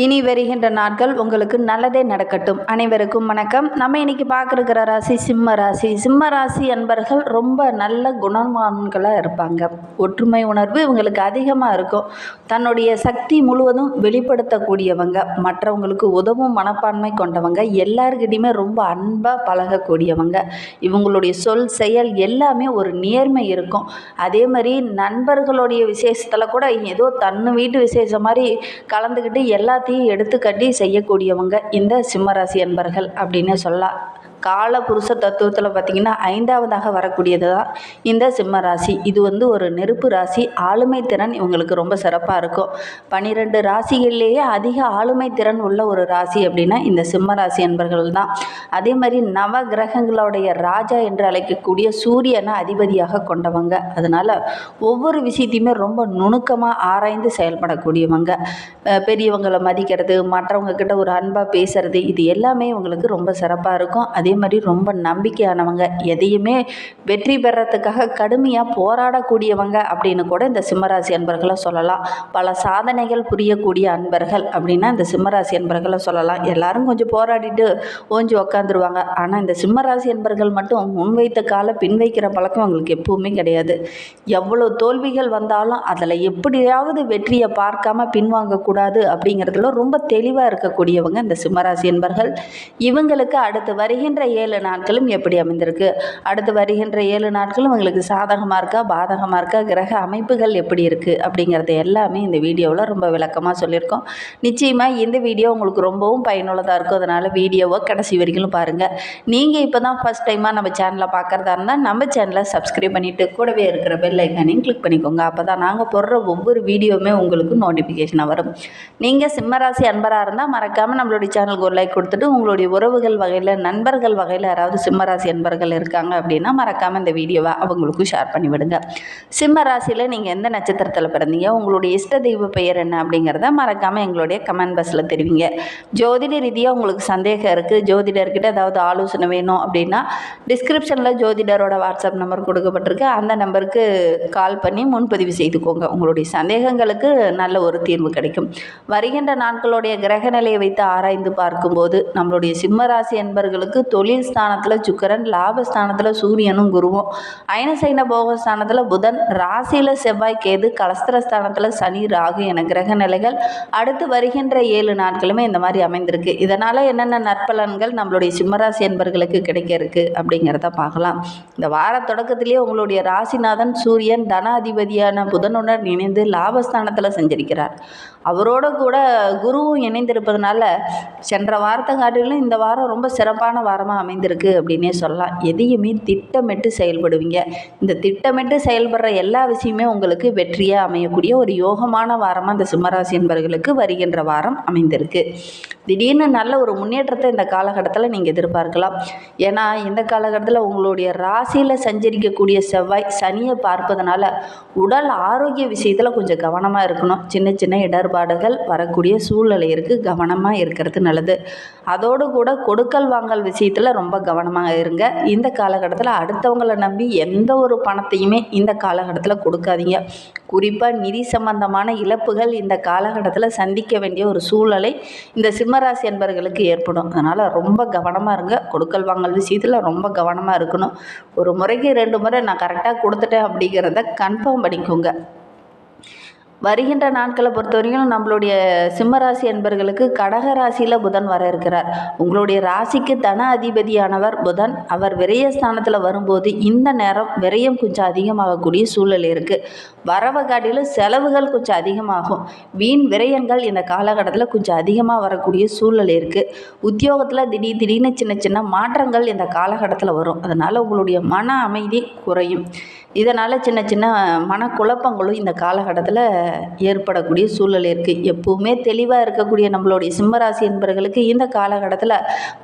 இனி வருகின்ற நாட்கள் உங்களுக்கு நல்லதே நடக்கட்டும். அனைவருக்கும் வணக்கம். நம்ம இன்னைக்கு பார்க்குற ராசி சிம்ம ராசி. சிம்ம ராசி அன்பர்கள் ரொம்ப நல்ல குணமான்களாக இருப்பாங்க. ஒற்றுமை உணர்வு இவங்களுக்கு அதிகமாக இருக்கும். தன்னுடைய சக்தி முழுவதும் வெளிப்படுத்தக்கூடியவங்க மற்றவங்களுக்கு உதவும் மனப்பான்மை கொண்டவங்க எல்லாருக்கிட்டையுமே ரொம்ப அன்பாக பழகக்கூடியவங்க. இவங்களுடைய சொல் செயல் எல்லாமே ஒரு நேர்மை இருக்கும். அதே மாதிரி நண்பர்களுடைய விசேஷத்தில் கூட ஏதோ தன்னு வீட்டு விசேஷம் மாதிரி கலந்துக்கிட்டு எல்லா எல்லாத்தையும் எடுத்து கட்டி செய்யக்கூடியவங்க இந்த சிம்மராசி அன்பர்கள் அப்படின்னு சொல்லலாம். கால புருஷ தத்துவத்தில் பார்த்திங்கன்னா ஐந்தாவதாக வரக்கூடியது தான் இந்த சிம்ம ராசி. இது வந்து ஒரு நெருப்பு ராசி. ஆளுமை திறன் இவங்களுக்கு ரொம்ப சிறப்பாக இருக்கும். பன்னிரெண்டு ராசிகள்லேயே அதிக ஆளுமை திறன் உள்ள ஒரு ராசி அப்படின்னா இந்த சிம்ம ராசி என்பர்கள் தான் அதே மாதிரி நவ கிரகங்களுடைய ராஜா என்று அழைக்கக்கூடிய சூரியனை அதிபதியாக கொண்டவங்க. அதனால் ஒவ்வொரு விஷயத்தையுமே ரொம்ப நுணுக்கமாக ஆராய்ந்து செயல்படக்கூடியவங்க. பெரியவங்களை மதிக்கிறது மற்றவங்க கிட்ட ஒரு அன்பாக பேசுறது இது எல்லாமே இவங்களுக்கு ரொம்ப சிறப்பாக இருக்கும். அதே அதே மாதிரி ரொம்ப நம்பிக்கையானவங்க. எதையுமே வெற்றி பெறத்துக்காக கடுமையாக போராடக்கூடியவங்க அப்படின்னு கூட இந்த சிம்மராசி அன்பர்களை சொல்லலாம். பல சாதனைகள் புரியக்கூடிய அன்பர்கள் அப்படின்னா இந்த சிம்மராசி அன்பர்களை சொல்லலாம். எல்லாரும் கொஞ்சம் போராடிட்டு ஓஞ்சி உக்காந்துருவாங்க. ஆனால் இந்த சிம்மராசி அன்பர்கள் மட்டும் முன்வைத்த கால பின்வைக்கிற பழக்கம் அவங்களுக்கு எப்பவுமே கிடையாது. எவ்வளோ தோல்விகள் வந்தாலும் அதில் எப்படியாவது வெற்றியை பார்க்காம பின்வாங்கக்கூடாது அப்படிங்கிறதுல ரொம்ப தெளிவாக இருக்கக்கூடியவங்க இந்த சிம்மராசி என்பர்கள் இவங்களுக்கு அடுத்து வருகின்ற ஏழு நாட்களும் எப்படி அமைந்திருக்கு? அடுத்து வருகின்ற ஏழு நாட்களும் உங்களுக்கு சாதகமாக இருக்கா? பாதகமாக இருக்கா? கிரக அமைப்புகள் எப்படி இருக்குது அப்படிங்கிறது எல்லாமே இந்த வீடியோவில் ரொம்ப விளக்கமாக சொல்லியிருக்கோம். நிச்சயமாக இந்த வீடியோ உங்களுக்கு ரொம்பவும் பயனுள்ளதாக இருக்கும். அதனால் வீடியோவை கடைசி வரைக்கும் பாருங்கள் நீங்கள் இப்போ தான் ஃபஸ்ட் டைமாக நம்ம சேனலை பார்க்குறதா இருந்தால் நம்ம சேனலை சப்ஸ்கிரைப் பண்ணிவிட்டு கூடவே இருக்கிற பெல் ஐக்கானையும் கிளிக் பண்ணிக்கோங்க. அப்போ தான் நாங்கள் போடுற ஒவ்வொரு வீடியோவுமே உங்களுக்கு நோட்டிஃபிகேஷனாக வரும். நீங்கள் சிம்மராசி அன்பராக இருந்தால் மறக்காமல் நம்மளுடைய சேனலுக்கு ஒரு லைக் கொடுத்துட்டு உங்களுடைய உறவுகள் வகையில் நண்பர்கள் வகையில் யாராவது சிம்மராசி அன்பர்கள் இருக்காங்க அப்படின்னா மறக்காமல் இந்த வீடியோவை அவங்களுக்கும் ஷேர் பண்ணி விடுங்க சிம்ம ராசியில் நீங்கள் எந்த நட்சத்திரத்தில் பிறந்தீங்க? உங்களுடைய இஷ்ட தெய்வ பெயர் என்ன அப்படிங்கிறத மறக்காமல் எங்களுடைய கமெண்ட் பாக்ஸில் தெரிவிங்க. ஜோதிட ரீதியாக உங்களுக்கு சந்தேகம் இருக்குது ஜோதிடர்கிட்ட ஏதாவது ஆலோசனை வேணும் அப்படின்னா டிஸ்கிரிப்ஷனில் ஜோதிடரோட வாட்ஸ்அப் நம்பர் கொடுக்கப்பட்டிருக்கு. அந்த நம்பருக்கு கால் பண்ணி முன்பதிவு செய்துக்கோங்க. உங்களுடைய சந்தேகங்களுக்கு நல்ல ஒரு தீர்வு கிடைக்கும். வருகின்ற நாட்களுடைய கிரக நிலையை வைத்து ஆராய்ந்து பார்க்கும்போது நம்மளுடைய சிம்மராசி என்பர்களுக்கு தொழில் ஸ்தானத்தில் சுக்கரன் லாபஸ்தானத்தில் சூரியனும் குருவும். அயனசைன போகஸ்தானத்தில் புதன் ராசியில் செவ்வாய் கேது கலஸ்திரஸ்தானத்தில் சனி ராகு என கிரக நிலைகள். அடுத்து வருகின்ற ஏழு நாட்களுமே இந்த மாதிரி அமைந்திருக்கு. இதனால் என்னென்ன நற்பலன்கள் நம்மளுடைய சிம்மராசி என்பர்களுக்கு கிடைக்க இருக்கு அப்படிங்கிறத பார்க்கலாம். இந்த வார தொடக்கத்திலேயே உங்களுடைய ராசிநாதன் சூரியன் தன அதிபதியான புதனுடன் இணைந்து லாபஸ்தானத்தில் செஞ்சிருக்கிறார். அவரோட கூட குருவும் இணைந்திருப்பதனால சென்ற வாரத்தை காட்டிலும் இந்த வாரம் ரொம்ப சிறப்பான வாரமாக அமைந்திருக்கு அப்படின்னே சொல்லலாம். எதையுமே திட்டமிட்டு செயல்படுவீங்க. இந்த திட்டமிட்டு செயல்படுற எல்லா விஷயமே உங்களுக்கு வெற்றியாக அமையக்கூடிய ஒரு யோகமான வாரமாக இந்த சிம்மராசி என்பவர்களுக்கு வருகின்ற வாரம் அமைந்திருக்கு. திடீர்னு நல்ல ஒரு முன்னேற்றத்தை இந்த காலகட்டத்தில் நீங்கள் எதிர்பார்க்கலாம். ஏன்னா இந்த காலகட்டத்தில் உங்களுடைய ராசியில் சஞ்சரிக்கக்கூடிய செவ்வாய் சனியை பார்ப்பதனால உடல் ஆரோக்கிய விஷயத்தில் கொஞ்சம் கவனமாக இருக்கணும். சின்ன சின்ன இடர்பாடுகள் வரக்கூடிய சூழ்நிலை இருக்குது கவனமாக இருக்கிறது நல்லது. அதோடு கூட கொடுக்கல் வாங்கல் விஷயத்தில் ரொம்ப கவனமாக இருங்க. இந்த காலகட்டத்தில் அடுத்தவங்களை நம்பி எந்த ஒரு பணத்தையுமே இந்த காலகட்டத்தில் கொடுக்காதீங்க. குறிப்பாக நிதி சம்பந்தமான இழப்புகள் இந்த காலகட்டத்தில் சந்திக்க வேண்டிய ஒரு சூழ்நிலை இந்த சிம்மராசி என்பவர்களுக்கு ஏற்படும். அதனால் ரொம்ப கவனமாக இருங்க. கொடுக்கல் வாங்கல் விஷயத்தில் ரொம்ப கவனமாக இருக்கணும். ஒரு முறைக்கு ரெண்டு முறை நான் கரெக்டாக கொடுத்துட்டேன் அப்படிங்கிறத கன்ஃபார்ம் பண்ணிக்கோங்க. வருகின்ற நாட்களை பொறுத்த வரைக்கும் நம்மளுடைய சிம்மராசி என்பர்களுக்கு கடக ராசியில் புதன் வர இருக்கிறார். உங்களுடைய ராசிக்கு தன அதிபதியானவர் புதன். அவர் விரயஸ்தானத்தில் வரும்போது இந்த நேரம் விரயம் கொஞ்சம் அதிகமாகக்கூடிய சூழல் இருக்குது வரவை காட்டிலும் செலவுகள் கொஞ்சம் அதிகமாகும். வீண் விரயங்கள் இந்த காலகட்டத்தில் கொஞ்சம் அதிகமாக வரக்கூடிய சூழல் இருக்குது உத்தியோகத்தில் திடீர் திடீர்னு சின்ன சின்ன மாற்றங்கள் இந்த காலகட்டத்தில் வரும். அதனால் உங்களுடைய மன அமைதி குறையும். இதனால் சின்ன சின்ன மனக்குழப்பங்களும் இந்த காலகட்டத்தில் ஏற்படக்கூடிய சூழல் இருக்குது எப்பவுமே தெளிவாக இருக்கக்கூடிய நம்மளுடைய சிம்மராசி என்பவர்களுக்கு இந்த காலகட்டத்தில்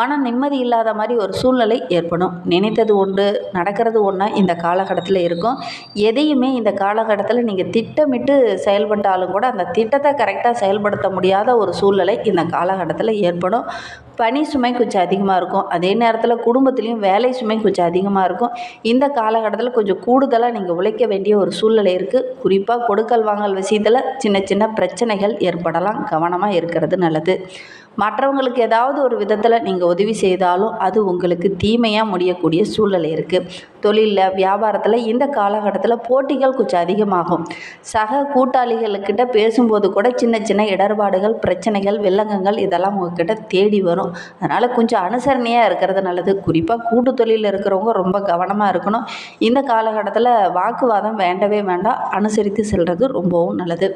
மன நிம்மதி இல்லாத மாதிரி ஒரு சூழ்நிலை ஏற்படும். நினைத்தது ஒன்று நடக்கிறது ஒன்றா இந்த காலகட்டத்தில் இருக்கும். எதையுமே இந்த காலகட்டத்தில் நீங்கள் திட்டமிட்டு செயல்பட்டாலும் கூட அந்த திட்டத்தை கரெக்டாக செயல்படுத்த முடியாத ஒரு சூழ்நிலை இந்த காலகட்டத்தில் ஏற்படும். பணி சுமை கொஞ்சம் அதிகமாக இருக்கும். அதே நேரத்தில் குடும்பத்துலேயும் வேலை சுமை கொஞ்சம் அதிகமாக இருக்கும். இந்த காலகட்டத்தில் கொஞ்சம் கூடுதலாக நீங்கள் உழைக்க வேண்டிய ஒரு சூழ்நிலை இருக்குது குறிப்பாக கொடுக்கல் வாங்கல் விஷயத்தில் சின்ன சின்ன பிரச்சனைகள் ஏற்படலாம். கவனமாக இருக்கிறது நல்லது. மற்றவங்களுக்கு ஏதாவது ஒரு விதத்தில் நீங்கள் உதவி செய்தாலும் அது உங்களுக்கு தீமையாக முடியக்கூடிய சூழ்நிலை இருக்குது தொழிலில் வியாபாரத்தில் இந்த காலகட்டத்தில் போட்டிகள் கொஞ்சம் அதிகமாகும். சக கூட்டாளிகளுக்கிட்ட பேசும்போது கூட சின்ன சின்ன இடர்பாடுகள் பிரச்சனைகள் வில்லங்கங்கள் இதெல்லாம் உங்ககிட்ட தேடி வரும். அதனால் கொஞ்சம் அனுசரணையாக இருக்கிறது நல்லது. குறிப்பாக கூட்டு தொழிலில் இருக்கிறவங்க ரொம்ப கவனமாக இருக்கணும். இந்த காலகட்டத்தில் வாக்குவாதம் வேண்டவே வேண்டாம். அனுசரித்து செல்வது ரொம்பவும் நல்லது.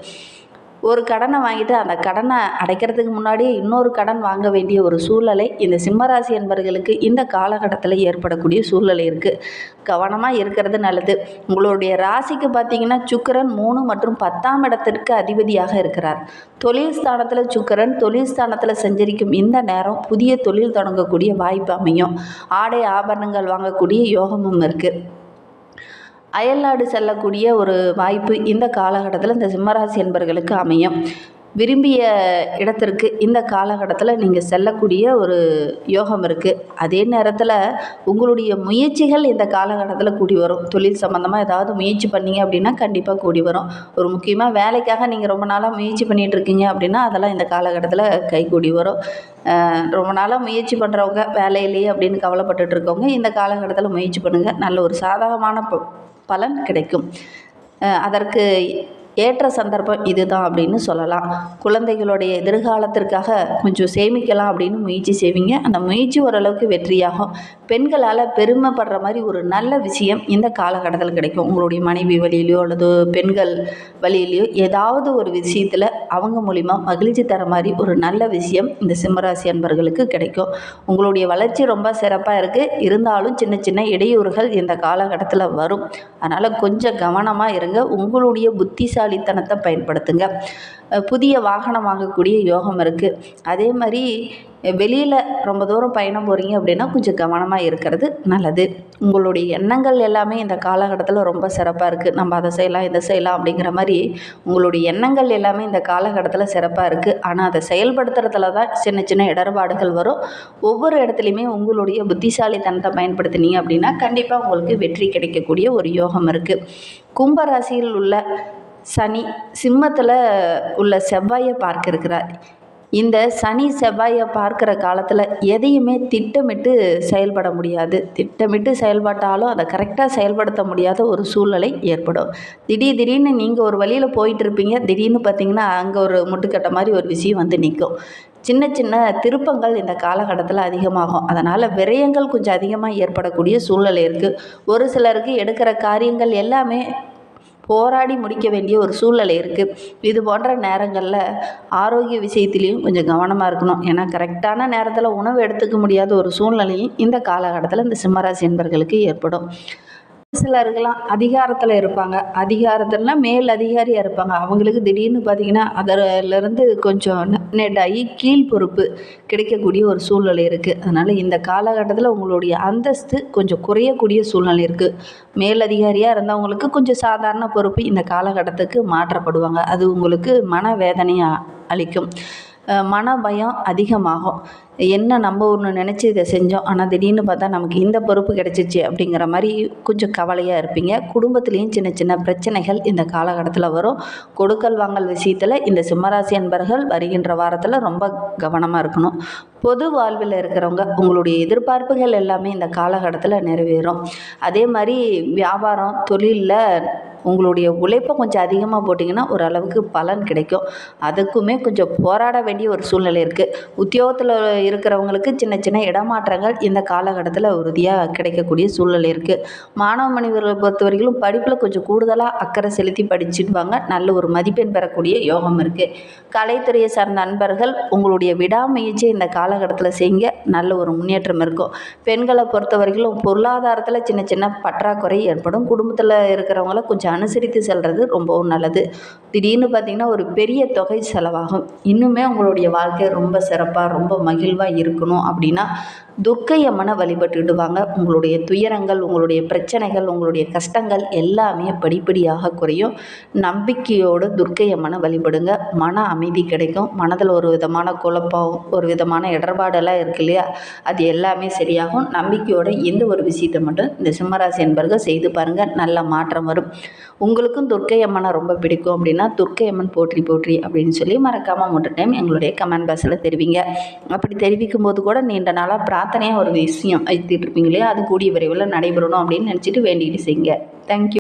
ஒரு கடனை வாங்கிட்டு அந்த கடனை அடைக்கிறதுக்கு முன்னாடியே இன்னொரு கடன் வாங்க வேண்டிய ஒரு சூழ்நிலை இந்த சிம்மராசி என்பவர்களுக்கு இந்த காலகட்டத்தில் ஏற்படக்கூடிய சூழ்நிலை இருக்குது கவனமாக இருக்கிறது நல்லது. உங்களுடைய ராசிக்கு பார்த்தீங்கன்னா சுக்கரன் மூணு மற்றும் பத்தாம் இடத்திற்கு அதிபதியாக இருக்கிறார். தொழில் ஸ்தானத்தில் சுக்கிரன் தொழில் ஸ்தானத்தில் சஞ்சரிக்கும் இந்த நேரம் புதிய தொழில் தொடங்கக்கூடிய வாய்ப்பு அமையும். ஆடை ஆபரணங்கள் வாங்கக்கூடிய யோகமும் இருக்குது அயல்நாடு செல்லக்கூடிய ஒரு வாய்ப்பு இந்த காலகட்டத்தில் இந்த சிம்மராசி என்பர்களுக்கு அமையும். விரும்பிய இடத்திற்கு இந்த காலகட்டத்தில் நீங்கள் செல்லக்கூடிய ஒரு யோகம் இருக்குது அதே நேரத்தில் உங்களுடைய முயற்சிகள் இந்த காலகட்டத்தில் கூடி வரும். தொழில் சம்மந்தமாக ஏதாவது முயற்சி பண்ணீங்க அப்படின்னா கண்டிப்பாக கூடி வரும். ஒரு முக்கியமாக வேலைக்காக நீங்கள் ரொம்ப நாளாக முயற்சி பண்ணிகிட்டு இருக்கீங்க அப்படின்னா அதெல்லாம் இந்த காலகட்டத்தில் கை கூடி வரும். ரொம்ப நாளாக முயற்சி பண்ணுறவங்க வேலையிலேயே அப்படின்னு கவலைப்பட்டுட்டு இருக்கவங்க இந்த காலகட்டத்தில் முயற்சி பண்ணுங்கள் நல்ல ஒரு சாதகமான ப பலன் கிடைக்கும். அதற்கு ஏற்ற சந்தர்ப்பம் இதுதான் அப்படின்னு சொல்லலாம். குழந்தைகளுடைய எதிர்காலத்திற்காக கொஞ்சம் சேமிக்கலாம் அப்படின்னு முயற்சி செய்வீங்க. அந்த முயற்சி ஓரளவுக்கு வெற்றியாகும். பெண்களால் பெருமைப்படுற மாதிரி ஒரு நல்ல விஷயம் இந்த காலகட்டத்தில் கிடைக்கும். உங்களுடைய மனைவி வழியிலையோ அல்லது பெண்கள் வழியிலையோ ஏதாவது ஒரு விஷயத்தில் அவங்க மூலிமா மகிழ்ச்சி தர மாதிரி ஒரு நல்ல விஷயம் இந்த சிம்மராசி அன்பர்களுக்கு கிடைக்கும். உங்களுடைய வளர்ச்சி ரொம்ப சிறப்பாக இருக்குது இருந்தாலும் சின்ன சின்ன இடையூறுகள் இந்த காலகட்டத்தில் வரும். அதனால் கொஞ்சம் கவனமாக இருங்க. உங்களுடைய புத்திசாலித்தனத்தை பயன்படுத்துங்க. புதிய வாகனம் வாங்கக்கூடிய யோகம் இருக்குது அதே மாதிரி வெளியில் ரொம்ப தூரம் பயணம் போகிறீங்க அப்படின்னா கொஞ்சம் கவனமாக இருக்கிறது நல்லது. உங்களுடைய எண்ணங்கள் எல்லாமே இந்த காலகட்டத்தில் ரொம்ப சிறப்பாக இருக்குது நம்ம அதை செய்யலாம் இதை செய்யலாம் அப்படிங்கிற மாதிரி உங்களுடைய எண்ணங்கள் எல்லாமே இந்த காலகட்டத்தில் சிறப்பாக இருக்குது ஆனால் அதை செயல்படுத்துறதுல தான் சின்ன சின்ன இடர்பாடுகள் வரும். ஒவ்வொரு இடத்துலையுமே உங்களுடைய புத்திசாலித்தனத்தை பயன்படுத்தினீங்க அப்படின்னா கண்டிப்பாக உங்களுக்கு வெற்றி கிடைக்கக்கூடிய ஒரு யோகம் இருக்குது கும்பராசியில் உள்ள சனி சிம்மத்தில் உள்ள செவ்வாயை பார்க்க இருக்கிறார் இந்த சனி செவ்வாயை பார்க்குற காலத்தில் எதையுமே திட்டமிட்டு செயல்பட முடியாது. திட்டமிட்டு செயல்பட்டாலும் அதை கரெக்டாக செயல்படுத்த முடியாத ஒரு சூழ்நிலை ஏற்படும். திடீர் திடீர்னு நீங்கள் ஒரு வழியில் போயிட்டுருப்பீங்க திடீர்னு பார்த்தீங்கன்னா அங்கே ஒரு முட்டுக்கட்ட மாதிரி ஒரு விஷயம் வந்து நிற்கும். சின்ன சின்ன திருப்பங்கள் இந்த காலகட்டத்தில் அதிகமாகும். அதனால் விரயங்கள் கொஞ்சம் அதிகமாக ஏற்படக்கூடிய சூழ்நிலை இருக்குது ஒரு சிலருக்கு எடுக்கிற காரியங்கள் எல்லாமே போராடி முடிக்க வேண்டிய ஒரு சூழ்நிலை இருக்குது இது போன்ற நேரங்களில் ஆரோக்கிய விஷயத்துலேயும் கொஞ்சம் கவனமாக இருக்கணும். ஏன்னா கரெக்டான நேரத்தில் உணவு எடுத்துக்க முடியாத ஒரு சூழ்நிலையும் இந்த காலகட்டத்தில் இந்த சிம்மராசி என்பர்களுக்கு ஏற்படும். சிலருக்கெல்லாம் அதிகாரத்தில் இருப்பாங்க. அதிகாரத்தில்னா மேல் அதிகாரியாக இருப்பாங்க. அவங்களுக்கு திடீர்னு பார்த்தீங்கன்னா அதிலேருந்து கொஞ்சம் நெட்டாகி கீழ் பொறுப்பு கிடைக்கக்கூடிய ஒரு சூழ்நிலை இருக்குது அதனால் இந்த காலகட்டத்தில் உங்களுடைய அந்தஸ்து கொஞ்சம் குறையக்கூடிய சூழ்நிலை இருக்குது மேல் அதிகாரியாக இருந்தவங்களுக்கு கொஞ்சம் சாதாரண பொறுப்பு இந்த காலகட்டத்துக்கு மாற்றப்படுவாங்க. அது உங்களுக்கு மன வேதனையை அளிக்கும். மன பயம் அதிகமாகும். என்ன நம்ம ஒன்று நினச்சி இதை செஞ்சோம் ஆனால் திடீர்னு பார்த்தா நமக்கு இந்த பொறுப்பு கிடச்சிச்சு அப்படிங்கிற மாதிரி கொஞ்சம் கவலையாக இருப்பீங்க. குடும்பத்துலேயும் சின்ன சின்ன பிரச்சனைகள் இந்த காலகட்டத்தில் வரும். கொடுக்கல் வாங்கல் விஷயத்தில் இந்த சிம்மராசி அன்பர்கள் வருகின்ற வாரத்தில் ரொம்ப கவனமாக இருக்கணும். பொது வாழ்வில் இருக்கிறவங்க உங்களுடைய எதிர்பார்ப்புகள் எல்லாமே இந்த காலகட்டத்தில் நிறைவேறும். அதே மாதிரி வியாபாரம் தொழிலில் உங்களுடைய உழைப்பை கொஞ்சம் அதிகமாக போட்டிங்கன்னா ஓரளவுக்கு பலன் கிடைக்கும். அதுக்குமே கொஞ்சம் போராட வேண்டிய ஒரு சூழ்நிலை இருக்குது உத்தியோகத்தில் இருக்கிறவங்களுக்கு சின்ன சின்ன இடமாற்றங்கள் இந்த காலகட்டத்தில் உறுதியாக கிடைக்கக்கூடிய சூழ்நிலை இருக்குது மாணவ மனிதர்களை பொறுத்தவரையிலும் படிப்பில் கொஞ்சம் கூடுதலாக அக்கறை செலுத்தி படிச்சுடுவாங்க நல்ல ஒரு மதிப்பெண் பெறக்கூடிய யோகம் இருக்குது கலைத்துறையை சார்ந்த நண்பர்கள் உங்களுடைய விடாமுயற்சியை இந்த காலகட்டத்தில் செய்யுங்க நல்ல ஒரு முன்னேற்றம் இருக்கும். பெண்களை பொறுத்தவரையிலும் பொருளாதாரத்தில் சின்ன சின்ன பற்றாக்குறை ஏற்படும். குடும்பத்தில் இருக்கிறவங்கள கொஞ்சம் அனுசரித்து செல்வது ரொம்பவும் நல்லது. திடீர்னு பார்த்திங்கன்னா ஒரு பெரிய தொகை செலவாகும். இன்னுமே உங்களுடைய வாழ்க்கை ரொம்ப சிறப்பாக ரொம்ப மகிழ்வாக இருக்கணும் அப்படின்னா துர்க்கை அம்மனை வாங்க உங்களுடைய துயரங்கள் உங்களுடைய பிரச்சனைகள் உங்களுடைய கஷ்டங்கள் எல்லாமே படிப்படியாக குறையும். நம்பிக்கையோடு துர்க்கை அம்மனை வழிபடுங்க. மன அமைதி கிடைக்கும். மனதில் ஒரு விதமான குழப்பம் ஒரு விதமான இடர்பாடெல்லாம் இருக்கு இல்லையா? அது எல்லாமே சரியாகும். நம்பிக்கையோட எந்த ஒரு விஷயத்தை மட்டும் இந்த சிம்மராசி என்பர்கள் செய்து பாருங்கள் நல்ல மாற்றம் வரும். உங்களுக்கும் துர்க்கை அம்மனை ரொம்ப பிடிக்கும் அப்படின்னா துர்க்கை அம்மன் போற்றி போற்றி அப்படின்னு சொல்லி மறக்காமல் மூன்று டைம் எங்களுடைய கமெண்ட் பாக்ஸில் தெரிவிங்க. அப்படி தெரிவிக்கும் போது கூட நீண்ட நாளாக பிரார்த்தனையாக ஒரு விஷயம் வைத்துட்டு இருப்பீங்க இல்லையா? அது கூடிய விரைவில் நடைபெறணும் அப்படின்னு நினச்சிட்டு வேண்டிகிட்டு செய்யுங்க. தேங்க்யூ